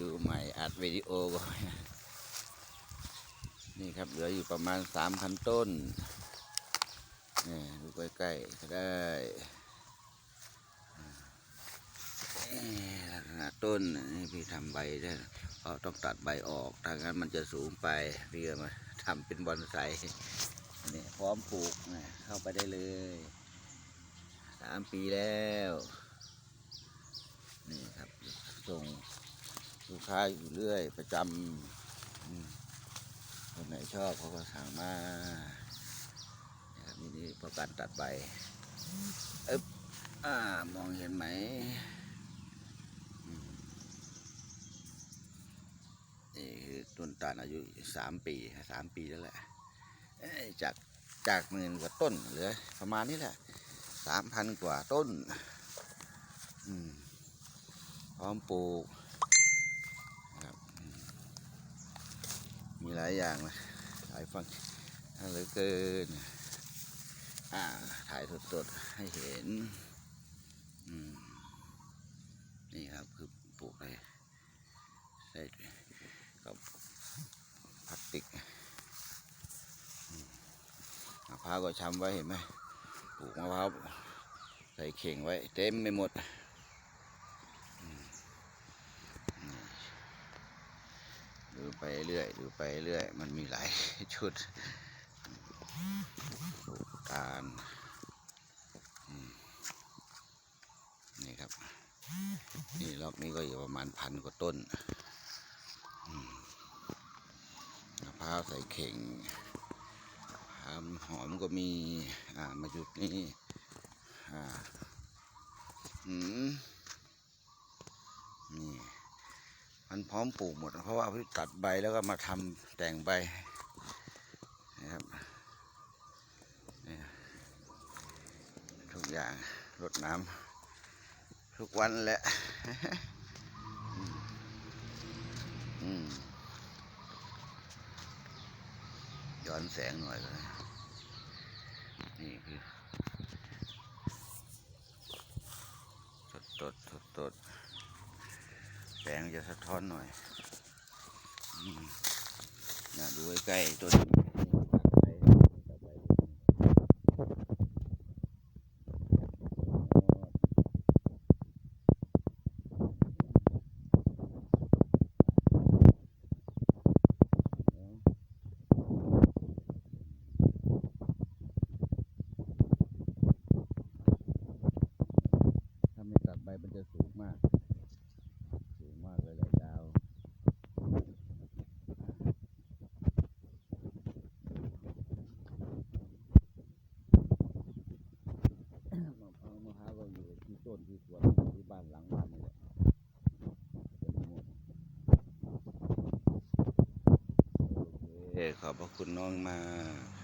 ดูใหม่อัดวิดีโอก่อนนี่ครับเหลืออยู่ประมาณสามพันต้นนี่ดูใกล้ๆก็ได้ลักษณะต้นนี่พี่ทำใบได้เพราะต้องตัดใบออกถ้างั้นมันจะสูงไปพี่ก็มาทำเป็นบอนไซนี่พร้อมปลูกนะเข้าไปได้เลยสามปีแล้ว นี่ครับส่งลูก ค้าอยู่เรื่อย ประจำคนไหนชอบเขาก็สั่งมานี่นี่พอการตัดใบอึ๊บอ่ามองเห็นไหมนี่คือต้นตาลอายุสามปีสามปีแล้วแหละจากจากหมื่นกว่าต้นเหลือประมาณนี้แหละสามพันกว่าต้น อืมพร้อมปลูกนะครับอืมมีหลายอย่างนะหลายฟังเหลือเกิน อ่า ถ่ายสดๆ ให้เห็น อืม นี่ครับคือปลูกอะไปใส่กับพลาสติกมะพร้าวก็ช้ำไว้เห็นไหมปลูกมะพร้าวใส่เข่งไว้ เต็มไปหมด ไปเรื่อยดูไปเรื่อย มันมีหลายชุดตาลอืมนี่ครับ นี่รอบนี้ก็อยู่ประมาณพันกว่าต้นมะพร้าวใส่เข่งหามหอมก็มี อ่า มาจุดนี้ อ่า อืมนี่ มันพร้อมปลูกหมด เพราะว่าพี่ตัดใบแล้วก็มาทำแต่งใบนะครับนี่ทุกอย่างรดน้ำทุกวันแหละอืมย้อนแสงหน่อยก็ได้นี่คือสดสดสดสด แสงจะสะท้อนหน่อยอืมน่าดูใกล้ๆต้นถ้าไม่ตัดใบมันจะสูงมาก สูงมากเลยแหละยาว มะพร้าวมะพร้าวก็อยู่ที่ต้นที่สวนที่บ้านหลังบ้านนี่แหละเต็มหมดโอเค ขอบพระคุณน้องมาก